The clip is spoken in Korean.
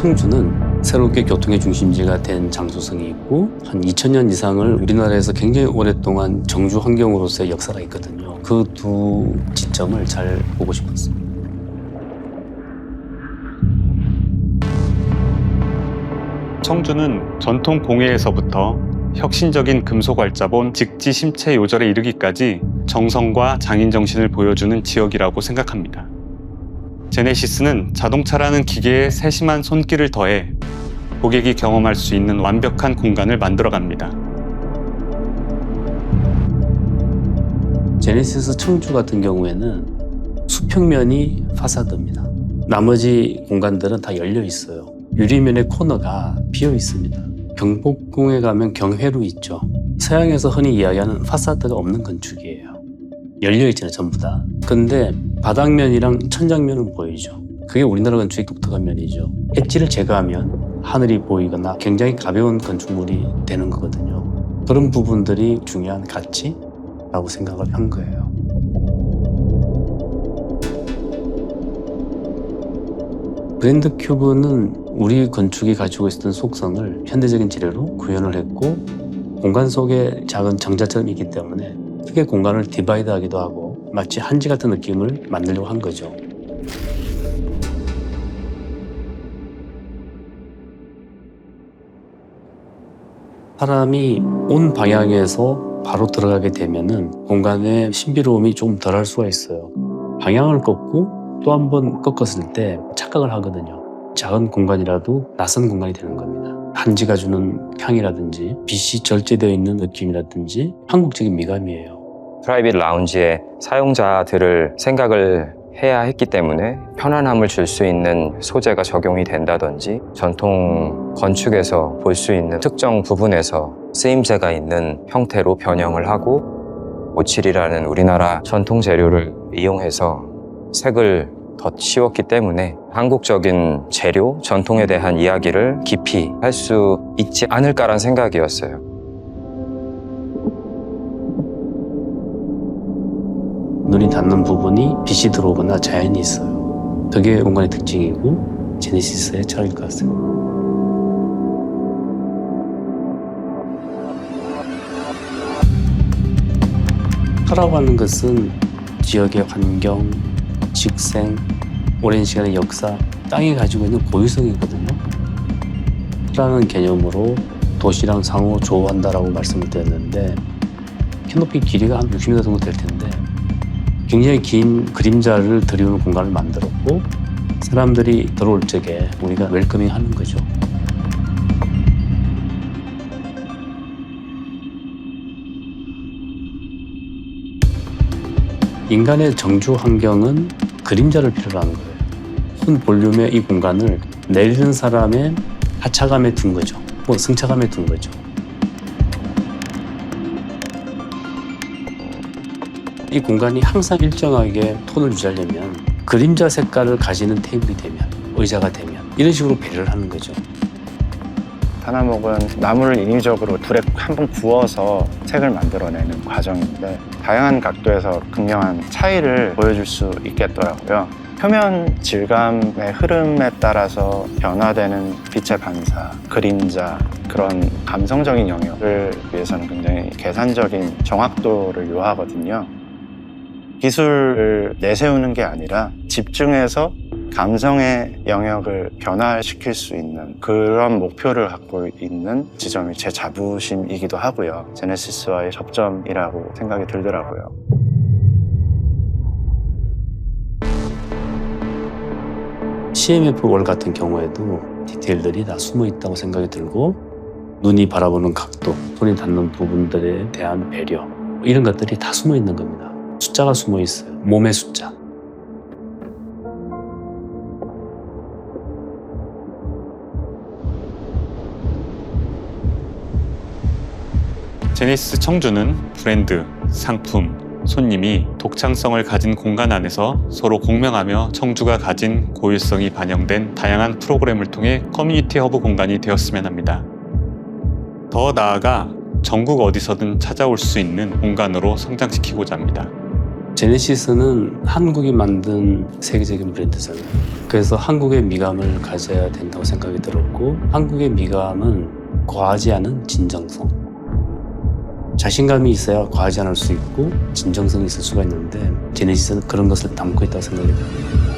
청주는 새롭게 교통의 중심지가 된 장소성이 있고 한 2000년 이상을 우리나라에서 굉장히 오랫동안 정주 환경으로서의 역사가 있거든요. 그 두 지점을 잘 보고 싶었습니다. 청주는 전통 공예에서부터 혁신적인 금속 알자본 직지 심체 요절에 이르기까지 정성과 장인 정신을 보여주는 지역이라고 생각합니다. 제네시스는 자동차라는 기계에 세심한 손길을 더해 고객이 경험할 수 있는 완벽한 공간을 만들어갑니다. 제네시스 청주 같은 경우에는 수평면이 파사드입니다. 나머지 공간들은 다 열려 있어요. 유리면의 코너가 비어 있습니다. 경복궁에 가면 경회로 있죠. 서양에서 흔히 이야기하는 파사드가 없는 건축이에요. 열려 있잖아요, 전부 다. 근데 바닥면이랑 천장면은 보이죠. 그게 우리나라 건축의 독특한 면이죠. 엣지를 제거하면 하늘이 보이거나 굉장히 가벼운 건축물이 되는 거거든요. 그런 부분들이 중요한 가치라고 생각을 한 거예요. 브랜드 큐브는 우리 건축이 가지고 있었던 속성을 현대적인 재료로 구현을 했고 공간 속에 작은 정자처럼 있기 때문에 크게 공간을 디바이드하기도 하고 마치 한지 같은 느낌을 만들려고 한 거죠. 사람이 온 방향에서 바로 들어가게 되면은 공간의 신비로움이 조금 덜할 수가 있어요. 방향을 꺾고 또 한 번 꺾었을 때 착각을 하거든요. 작은 공간이라도 낯선 공간이 되는 겁니다. 한지가 주는 향이라든지 빛이 절제되어 있는 느낌이라든지 한국적인 미감이에요. 프라이빗 라운지에 사용자들을 생각을 해야 했기 때문에 편안함을 줄 수 있는 소재가 적용이 된다든지 전통 건축에서 볼 수 있는 특정 부분에서 쓰임새가 있는 형태로 변형을 하고 오칠이라는 우리나라 전통 재료를 이용해서 색을 더 씌웠기 때문에 한국적인 재료, 전통에 대한 이야기를 깊이 할 수 있지 않을까란 생각이었어요. 닿는 부분이 빛이 들어오거나 자연이 있어요. 그게 공간의 특징이고 제네시스의 철학일 것 같습니다. 철학 하는 것은 지역의 환경, 직생, 오랜 시간의 역사, 땅이 가지고 있는 고유성이거든요. 라는 개념으로 도시랑 상호 조화한다라고 말씀을 드렸는데 키높이 길이가 한 60m 정도 될 텐데 굉장히 긴 그림자를 들이우는 공간을 만들었고 사람들이 들어올 적에 우리가 웰커밍 하는 거죠. 인간의 정주 환경은 그림자를 필요로 하는 거예요. 큰 볼륨의 이 공간을 내리는 사람의 하차감에 둔 거죠. 뭐 승차감에 둔 거죠. 이 공간이 항상 일정하게 톤을 유지하려면 그림자 색깔을 가지는 테이블이 되면 의자가 되면 이런 식으로 배려를 하는 거죠. 하나목은 나무를 인위적으로 불에 한번 구워서 색을 만들어내는 과정인데 다양한 각도에서 극명한 차이를 보여줄 수 있겠더라고요. 표면 질감의 흐름에 따라서 변화되는 빛의 반사, 그림자, 그런 감성적인 영역을 위해서는 굉장히 계산적인 정확도를 요하거든요. 기술을 내세우는 게 아니라 집중해서 감성의 영역을 변화시킬 수 있는 그런 목표를 갖고 있는 지점이 제 자부심이기도 하고요. 제네시스와의 접점이라고 생각이 들더라고요. CMF 월 같은 경우에도 디테일들이 다 숨어 있다고 생각이 들고 눈이 바라보는 각도, 손이 닿는 부분들에 대한 배려 이런 것들이 다 숨어 있는 겁니다. 숫자가 숨어 있어요. 몸의 숫자. 제니스 청주는 브랜드, 상품, 손님이 독창성을 가진 공간 안에서 서로 공명하며 청주가 가진 고유성이 반영된 다양한 프로그램을 통해 커뮤니티 허브 공간이 되었으면 합니다. 더 나아가 전국 어디서든 찾아올 수 있는 공간으로 성장시키고자 합니다. 제네시스는 한국이 만든 세계적인 브랜드잖아요. 그래서 한국의 미감을 가져야 된다고 생각이 들었고 한국의 미감은 과하지 않은 진정성. 자신감이 있어야 과하지 않을 수 있고 진정성이 있을 수가 있는데 제네시스는 그런 것을 담고 있다고 생각이 듭니다.